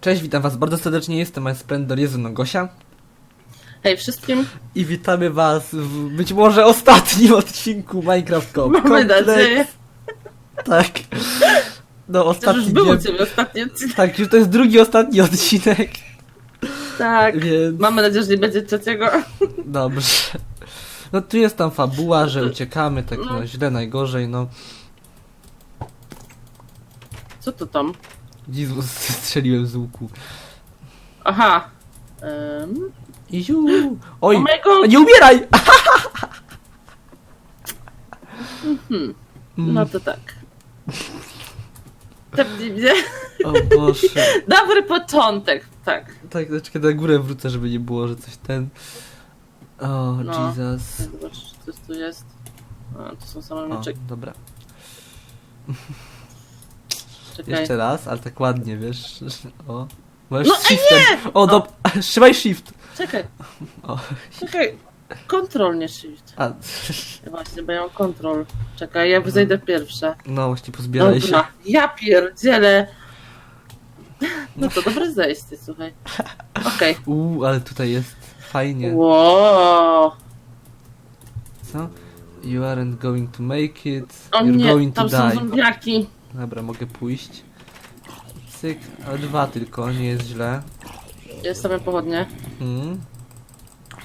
Cześć, witam was bardzo serdecznie, jestem My Splendor Jezu Gosia Hej wszystkim, i witamy was w być może ostatnim odcinku Minecraft Co. mamy Komplet- nadzieję, Tak. No już ostatni był u nie... Ciebie ostatni odcinek. Tak, już to jest drugi ostatni odcinek, Tak, więc mamy nadzieję, że nie będzie trzeciego. dobrze. No tu jest tam fabuła, że uciekamy, tak no No. źle, najgorzej, no. Co to tam? Jezus, strzeliłem z łuku. Aha. Um, Iziu. Oj, oh my god, nie umieraj! hmm, Mm, no to tak. Tepnij mnie. O Boże. Dobry początek, tak. Tak, czekaj, na górę wrócę, żeby nie było, że coś ten... O, No. Jesus. Zobacz, co tu jest. A, to są same mieczyki. dobra. Czekaj. Jeszcze raz, ale tak ładnie, wiesz. O. Możesz No, shiftem. O, do... Trzymaj shift. Czekaj. O. Czekaj. Kontrol, nie shift. A, Właśnie, bo ja mam kontrol. Czekaj, ja zejdę pierwsza. no właśnie pozbieraj się. Dobra, ja pierdzielę. No to dobre zejście, słuchaj. Okej. Uuu, ale tutaj jest fajnie. Wow. Co? You aren't going to make it. O You're nie, going to tam są die. zombiaki. Dobra, mogę pójść. Cyk, ale dwa tylko, nie jest źle. Jest same pochodnie. Hmm.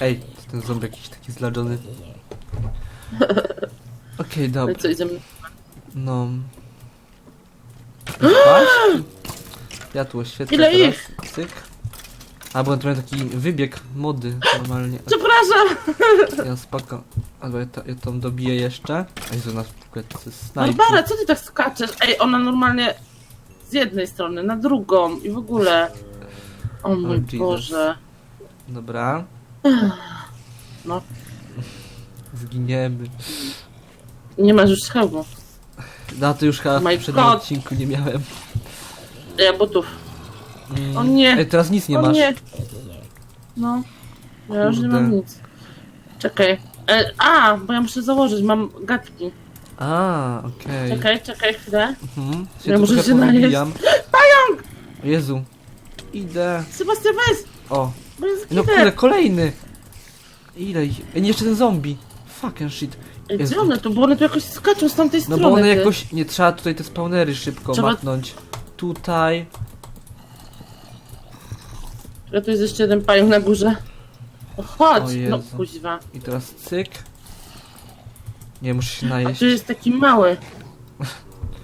Ej, ten zombie jakiś taki zladzony. Okej, No dobra. co, idziemy? No. Paść? Ja tu oświetlę Ile teraz. ich? Cyk. A, bo to miał taki wybieg mody normalnie. Przepraszam! Ja spoko. Albo ja, to, ja tą dobiję jeszcze. Ej, to nas w ogóle to jest snajper. Barbara, co ty tak skaczesz? Ej, ona normalnie z jednej strony na drugą i w ogóle. O mój Jesus. Boże. Dobra. No, Zginiemy. nie masz już hełmu. No to już chyba w My poprzednim God. odcinku nie miałem. Ja butów. Mm. O nie. Ej, teraz nic nie o masz. nie. No. Ja już nie Kurde. mam nic. Czekaj. E, a, bo ja muszę założyć, mam gadki. A, okej. Czekaj, czekaj chwilę. Mhm. Ja tu muszę trochę się najeść. O Jezu. Idę. Sebastian, weź! O. Bo No kurde, kolejny. Ile ich? Ej, jeszcze ten zombie. Fucking shit. Ej, Jezu. Gdzie one tu? Bo one tu jakoś skaczą z tamtej No strony. bo one ty. jakoś... Nie, trzeba tutaj te spawnery szybko Trzeba- machnąć. Tutaj. Ja tu jest jeszcze jeden pająk na górze. O, chodź! O no kuźwa. I teraz cyk. Nie, muszę się A najeść. tu jest taki mały.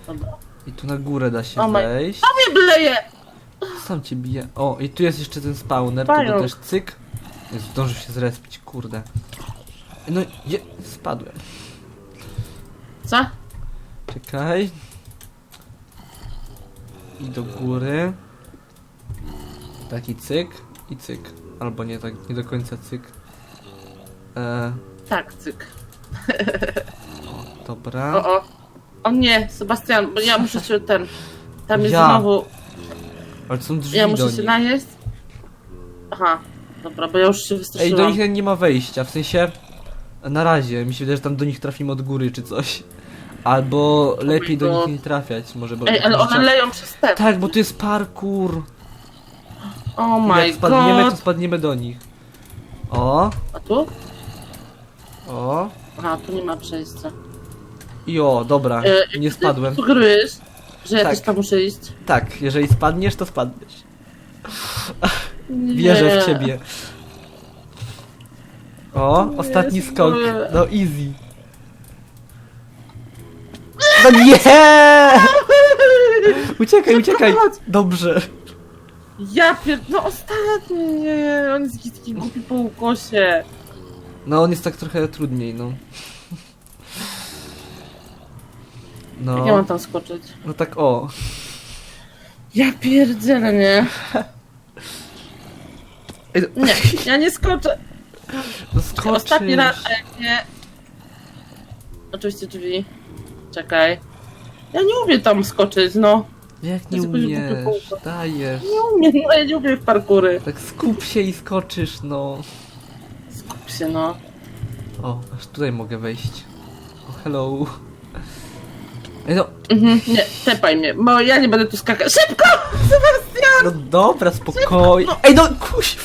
Dobra. I tu na górę da się O my- wejść. Nie bleje! Sam cię bije. O, i tu jest jeszcze ten spawner, to go Pająk. też cyk. Jezu, zdążył się zrespić, kurde. No, je, spadłem. Co? Czekaj. I do góry. Taki cyk i cyk. Albo nie tak, nie do końca cyk. E, Tak, cyk. dobra. O, o. O nie, Sebastian, bo ja muszę się ten... Tam jest Ja. znowu... Ale to są drzwi Ja do muszę się nich. najeść. Aha. Dobra, bo ja już się Ej, wystraszyłam. do nich nie ma wejścia, w sensie... Na razie, mi się wydaje, że tam do nich trafimy od góry czy coś. Albo lepiej do God. nich nie trafiać, może bo... Ej, ale one leją przez te. Tak, bo tu jest parkour. Oh my Jak spadniemy, to god. spadniemy do nich. O, A tu? o. Aha, tu nie ma przejścia. I o, dobra, E, nie ty spadłem. Sugerujesz, że ja Tak. też tam muszę iść? Tak, jeżeli spadniesz, to spadniesz. Nie. Wierzę w ciebie. O, Nie, ostatni skok. spróbuję. No easy. No nie! Uciekaj, uciekaj. Dobrze. Ja pier... No ostatni, nie, on jest taki głupi po ukosie. No on jest tak trochę trudniej, no. Jak ja No, mam tam skoczyć? no tak o. Ja pierdzielę, nie? Ej, no, Nie, ja nie skoczę. no skoczysz. Ostatni raz, a jak nie... Oczywiście drzwi. Czekaj. Ja nie umiem tam skoczyć, no. Jak To nie umiesz? Dajesz. Nie umiem, no ja nie umiem w parkury. Tak skup się i skoczysz, no. Skup się, no. O, aż tutaj mogę wejść. O, hello. Ej no, Mhm, nie, tepaj mnie, bo ja nie będę tu skakać. Szybko! Sebastian! no dobra, spokojnie. Ej no, kuś.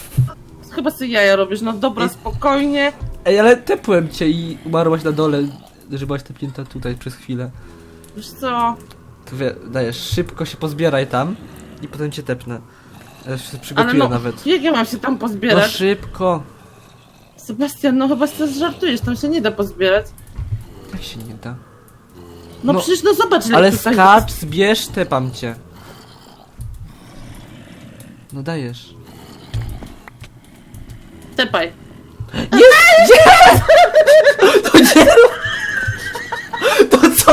Chyba sobie jaja robisz, no dobra, Ej. spokojnie. Ej, ale tepłem cię i umarłaś na dole, że byłaś tepnięta tutaj przez chwilę. Wiesz co? To wie, dajesz, szybko się pozbieraj tam i potem cię tepnę. Ja się Ale przygotuję no, nawet. jak ja mam się tam No pozbierać? szybko. Sebastian, no chyba sobie żartujesz, tam się nie da pozbierać. Jak się nie da. No, No, przecież no zobacz, ile Ale tutaj skacz, zbierz, tepam cię. No dajesz. Tepaj. To nie To co?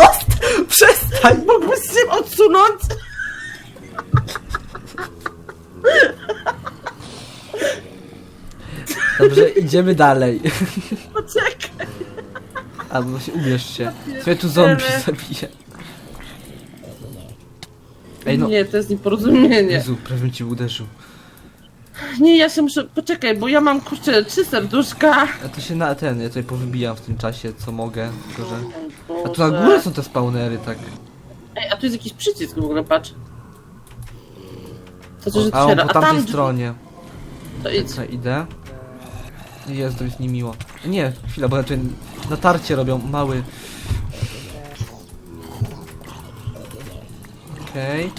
Przestań! Mógłbyś się odsunąć? Dobrze, idziemy dalej. Poczekaj. Albo się ubierz się. Sobie tu zombie zabiję. Ej no. Nie, to jest nieporozumienie. Jezu, prawie ci uderzył. Nie, ja się muszę... Poczekaj, bo ja mam, kurczę, trzy serduszka. A to się na ten, ja tutaj powybijam w tym czasie, co mogę. Tylko, że... A tu na Boże. górze są te spawnery, tak. Ej, a tu jest jakiś przycisk w ogóle, patrz. To coś A on otwiera. po A tamtej tam stronie. To idź. Idę? Jest, to jest niemiło. Nie, chwila, bo tutaj natarcie robią, mały. Okej.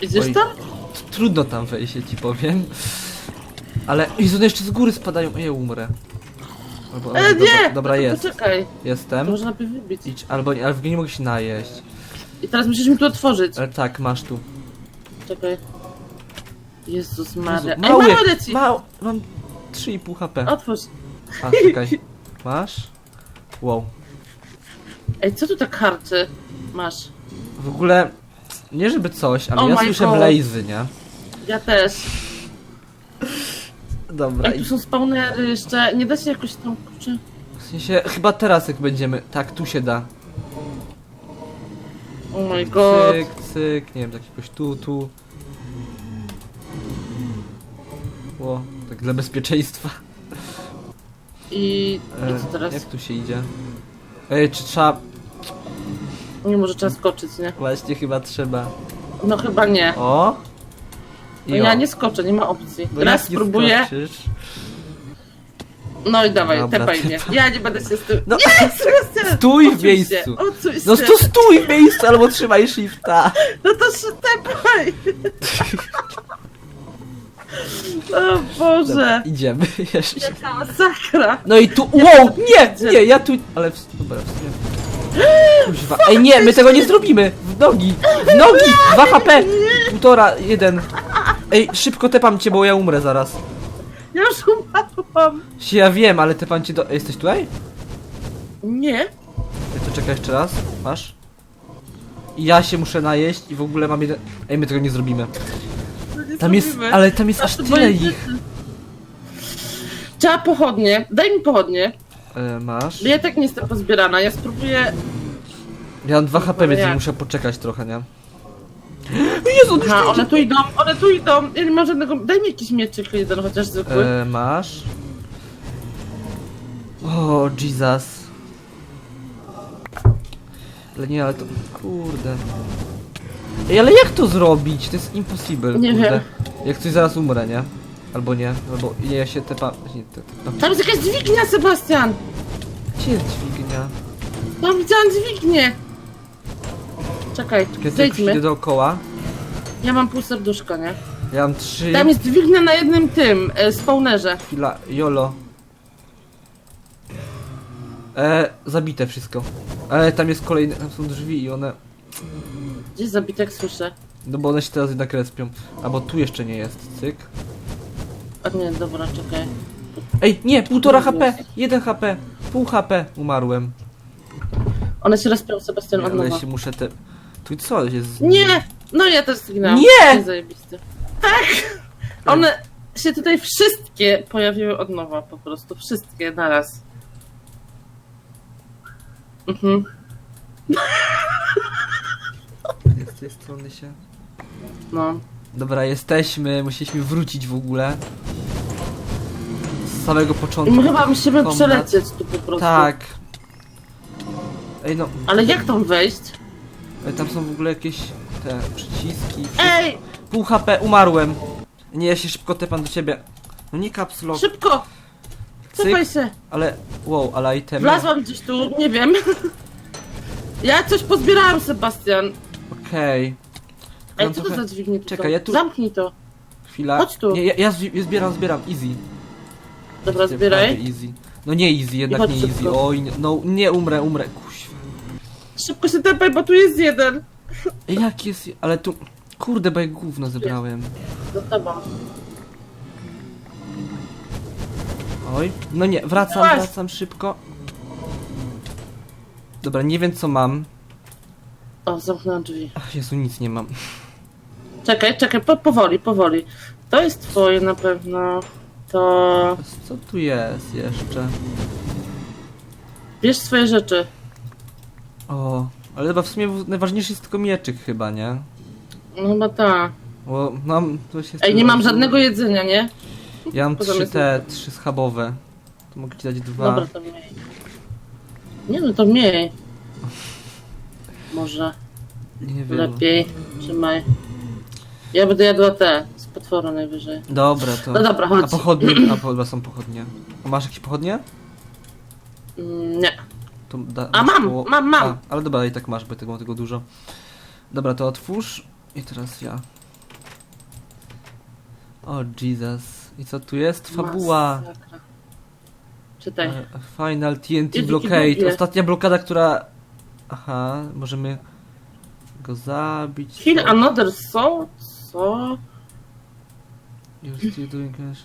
Idziesz Oj. tam? Trudno tam wejść, ja ci powiem. Ale, Jezu, one jeszcze z góry spadają, ja umrę. Albo, E, dobra, nie! dobra, to jest. Poczekaj. To Jestem. może najpierw wybić. Idź, albo nie, ale w nie mogę się najeść. I teraz musisz mi tu otworzyć. Ale tak, masz tu. Czekaj. Jezus Jezu, Maria. Ej, mały, leci! Mał, mam 3,5 HP. Otwórz. A, czekaj. Masz? Wow. Ej, co tu tak harczy? Masz. W ogóle, nie żeby coś, ale ja my słyszę God. blazy, nie? Ja też. Dobra, Ej, i tu są spawnery jeszcze. Nie da się jakoś tam, kurczę... w sensie, chyba teraz jak będziemy, tak, tu się da. Oh my god. Cyk, cyk, nie wiem, tak jakoś tu, tu. Ło, tak dla bezpieczeństwa. I... I E, co teraz? jak tu się idzie? Ej, czy trzeba... Nie może trzeba skoczyć, nie? Właśnie chyba trzeba. No chyba nie. O! No ja nie skoczę, nie ma opcji. No Raz jak nie spróbuję. skoczysz? No i dawaj, Dobra, tepaj mnie. Ja nie będę się z tym... No, Nie, Sebastian! Stój w miejscu. Się, no się. to stój w miejscu albo trzymaj shifta. No to się tepaj! O Boże! Dobra, idziemy jeszcze. Jaka masakra! No i tu, wow, nie, nie, ja tu, ale w, dobra, w. Kuźwa, ej nie, my tego nie zrobimy, w nogi, w nogi, 2 HP, półtora, jeden. Ej, szybko tepam cię, bo ja umrę zaraz. Ja już umarłam! Się Ja wiem, ale tepam cię do, jesteś tutaj? Nie? Ej, to czekaj jeszcze raz, masz? I ja się muszę najeść i w ogóle mam jeden, ej, my tego nie zrobimy. Nie Tam jest, zrobimy. ale tam jest aż To tyle ich. Trzeba pochodnie. Daj mi pochodnie. E, masz? Ja tak nie jestem pozbierana. Ja spróbuję... Ja mam 2 HP, więc jak? muszę poczekać trochę, nie? Jezu, Aha, one tu idą, one tu idą. Ja nie mam żadnego... Daj mi jakiś mieczyk jeden chociaż zwykły. E, masz. O, Jesus. Ale nie, ale to... Kurde. Ej, ale jak to zrobić? To jest impossible, Nie kurde. wiem. Jak coś zaraz umrę, nie? Albo nie, albo nie, ja się tepa... Nie, te, no. Tam jest jakaś dźwignia, Sebastian! Gdzie jest dźwignia? Tam widziałam dźwignię! Czekaj, Kiedy idę zejdźmy. dookoła. Ja mam pół serduszka, nie? Ja mam trzy... Tam jest dźwignia na jednym tym, e, spawnerze. Chwila, jolo. E, zabite wszystko. Ale tam jest kolejne, tam są drzwi i one... Gdzieś zabitek słyszę. No bo one się teraz jednak respią. Albo tu jeszcze nie jest, cyk. A nie, dobra, czekaj. Ej, nie, półtora HP, jeden HP, pół HP, umarłem. One się rozpią, Sebastian, od Ale nowa. się muszę te... Tu co jest? Nie! No ja też zginęłam. Nie! Nie zajebiste. Tak! One się tutaj wszystkie pojawiły od nowa, po prostu. Wszystkie naraz. Mhm. Z tej strony się... No. Dobra, jesteśmy, musieliśmy wrócić w ogóle. Z samego początku. my chyba musimy Kombat. przelecieć tu po prostu. Tak. Ej no, Ale jak tam wejść? Ej, tam są w ogóle jakieś te przyciski. Ej! Pół HP, umarłem. Nie, ja się szybko tepam do ciebie. No nie caps lock, Szybko! Cofaj się! ale wow, ale itemy. Wlazłam gdzieś tu, nie wiem. Ja coś pozbierałam, Sebastian. Okej. Ej, Mam co to trochę- za dźwignie tu Czekaj, ja tu- Zamknij to. Chwila. Chodź tu. Nie, ja, ja zbieram, zbieram, easy. Dobra, zbieraj. Easy. No nie easy, jednak chodź nie easy. szybko. Oj, nie- no nie umrę, umrę. Kuźwa. Szybko się tepaj, bo tu jest jeden. Ej, Jak jest, ale tu... Kurde, bo ja gówno zebrałem. Za tobą. Oj, no nie, wracam, Masz. wracam szybko. Dobra, nie wiem co mam. O, zamknęłam drzwi. Ach, Jezu, nic nie mam. Czekaj, czekaj, po, powoli, powoli. To jest twoje na pewno. To... Co tu jest jeszcze? Bierz swoje rzeczy. O, ale chyba w sumie najważniejszy jest tylko mieczyk chyba, nie? No chyba ta. Bo mam... To się Ej, nie mam żadnego jedzenia, nie? Ja mam Poza trzy mnie- te, trzy schabowe. To mogę ci dać dwa. Dobra, to mniej. Nie no, to mniej. Może Nie wiem. lepiej. Trzymaj. Ja będę jadła te z potworu najwyżej. Dobra, to... No dobra, chodź. A pochodnie? A po, są pochodnie. A masz jakieś pochodnie? Mm, Nie. To da, A masz mam, mam, mam. A, ale dobra, i tak masz, bo tego mam tego dużo. Dobra, to otwórz. I teraz ja. O, Jesus. I co tu jest? Fabuła. Masakra. Czytaj. E, Final TNT Wielki Blockade. Ostatnia blokada, która... Aha, możemy go zabić. Kill another soul? Co? You're still doing cash.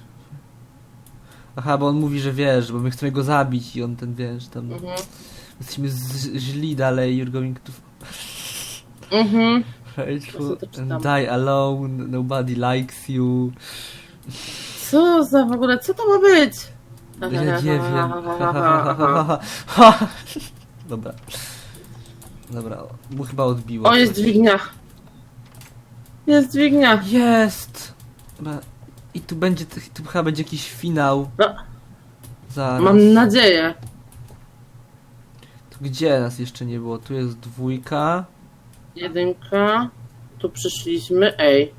Aha, bo on mówi, że wiesz, bo my chcemy go zabić i on ten, wiesz, tam... Mhm. Jesteśmy z- źli dalej, you're going to... Mhm. Faithful Ja sobie to and czytam. die alone, nobody likes you. Co za w ogóle, co to ma być? Ja nie wiem. Dobra. Dobra, mu chyba odbiło. O, jest coś. dźwignia. Jest dźwignia. Jest! Dobra. I tu będzie, tu chyba będzie jakiś finał. No, Zaraz. mam nadzieję. Tu gdzie nas jeszcze nie było? Tu jest dwójka. Jedynka. Tu przyszliśmy. Ej.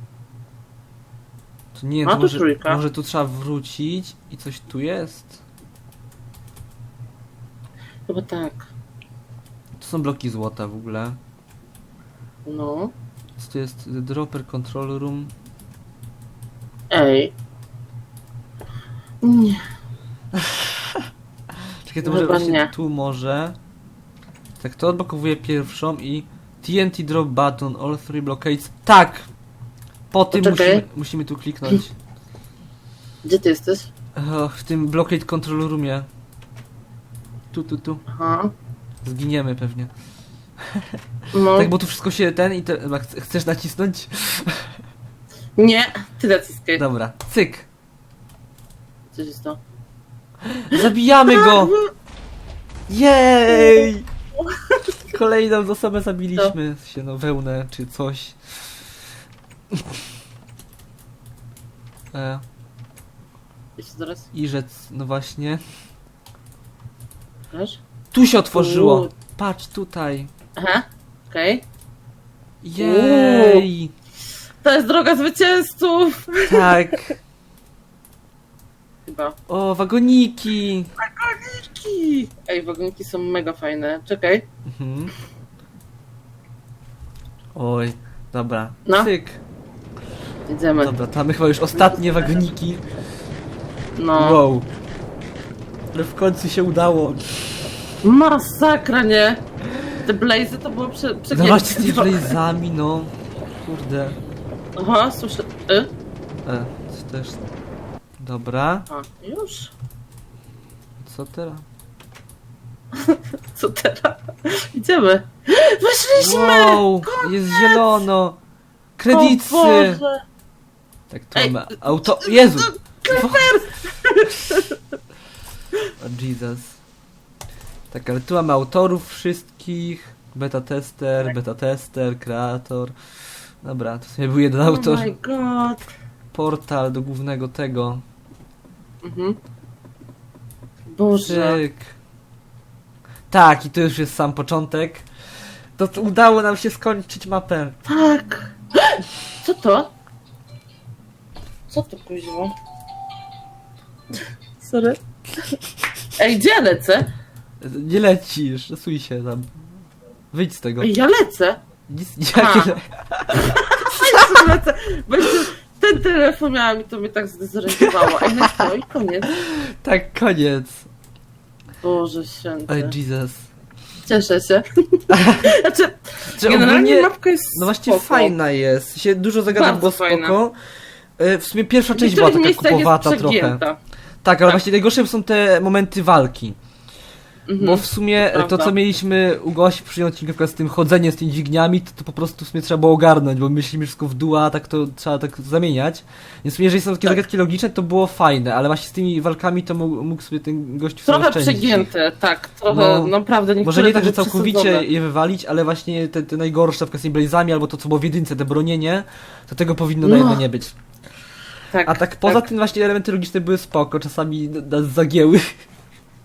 Tu nie A, to tu może, trójka. może tu trzeba wrócić i coś tu jest? Chyba tak. Tu są bloki złota w ogóle. No. Co tu jest? The Dropper Control Room. Ej. Nie. Czekaj, to może chyba właśnie nie. tu może. Tak, to odblokowuje pierwszą i TNT drop button, all three blockades. Tak! Po tym Poczekaj. musimy, musimy tu kliknąć. Gdzie ty jesteś? O, w tym blockade control roomie. Tu, tu, tu. Aha. Zginiemy pewnie. No. Tak, bo tu wszystko się ten i te... chyba chce- Chcesz nacisnąć? Nie. Ty naciskaj. Dobra, cyk. Co jest to? Zabijamy go! Jej! Kolejną osobę zabiliśmy. Się no wełnę czy coś. E, Jeszcze zaraz. I rzec, no właśnie. Wiesz? Tu się otworzyło. Uuu. Patrz tutaj. Aha. Okej. Jej! To jest droga zwycięzców! Tak. Chyba. O, wagoniki. Wagoniki! Ej, wagoniki są mega fajne. Czekaj. Mhm. Oj, dobra. No. Cyk. Idziemy. Dobra, to mamy chyba już ostatnie wagoniki. No. Wow. Ale w końcu się udało. Masakra, nie? Te blazy to było prze, Zobaczcie z tymi przegięcie. blazami, no. Kurde. Aha, słyszę. Y? E, to też... Dobra. A, już? Co teraz? Co teraz? Idziemy. Weszliśmy! Wow, jest zielono. O Kredycy. Boże. Tak, tu Ej, mamy auto... Jezu! O Jesus. Tak, ale tu mamy autorów wszystkich. Beta tester, beta tester, kreator. Dobra, to sobie był jeden autor. Oh my god. Portal do głównego tego. Mhm. Boże. Cyk. Tak, i to już jest sam początek. To, to udało nam się skończyć mapę. Tak. Co to? Co to kuźwa? Sorry. Ej, gdzie ja lecę? Nie lecisz, rasuj się tam. Wyjdź z tego. Ej, ja lecę. Nic, nie, A. nie, Ja lecę. Bo jeszcze ten telefon miałam i to mnie tak zdezorientowało. Ej, no i co? I koniec. tak, koniec. Boże święty. Oj, Jesus. Cieszę się. Znaczy, Czy generalnie ogólnie, mapka jest no właśnie spoko. fajna jest. Się dużo zagadek Bardzo było fajna. spoko. E, W sumie pierwsza W część była taka kupowata trochę. Tak, ale Tak. właśnie najgorsze są te momenty walki. Mhm. Bo w sumie to, Prawda. co mieliśmy u Gosi przy odcinku, na przykład z tym chodzeniem, z tymi dźwigniami, to, to po prostu w sumie trzeba było ogarnąć, bo myślimy wszystko w dół, a tak to trzeba tak zamieniać. Więc w sumie, jeżeli są takie Tak. zagadki logiczne, to było fajne, ale właśnie z tymi walkami to mógł, mógł sobie ten gościu sobie Trochę przegięte, tak. Trochę, No, naprawdę niektóre Może nie tak, że całkowicie je wywalić, ale właśnie te, te najgorsze, na przykład z tymi blazami, albo to, co było w jedynce, te bronienie, to tego powinno na No. nie być. Tak, A tak poza tym właśnie elementy logiczne były spoko, czasami nas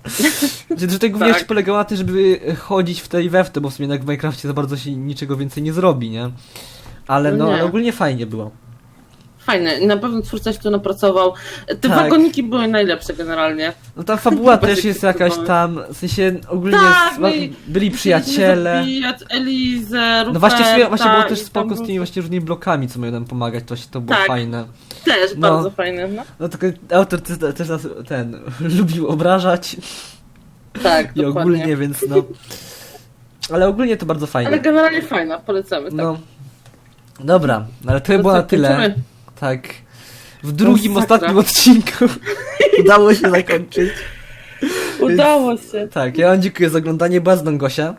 że to głównie Tak. polegało na tym, żeby chodzić w tej i we w te, bo w sumie jednak w Minecrafcie za bardzo się niczego więcej nie zrobi, nie? Ale No no, nie. ogólnie fajnie było. Fajne. I na pewno twórca się tu napracował. Te Tak. wagoniki były najlepsze generalnie. No ta fabuła też jest jakaś tam, w sensie ogólnie Tak, no i byli przyjaciele. Elizę, No właśnie, właśnie było też spoko z tymi właśnie różnymi blokami, co mają nam pomagać, to, się, to było Tak. fajne. Też No. bardzo fajne, no. No tylko autor też, nas ten lubił obrażać Tak, i dokładnie. ogólnie, więc no. Ale ogólnie to bardzo fajnie. Ale generalnie fajna, polecamy, tak. No. Dobra, ale to To było na tyle. kończymy? Tak. W drugim, Masakra. ostatnim odcinku udało się zakończyć. Udało się. Tak, ja wam dziękuję za oglądanie. Mną Gosia.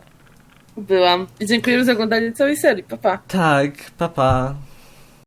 Byłam. I dziękujemy za oglądanie całej serii. Pa, pa. Tak, papa. Pa.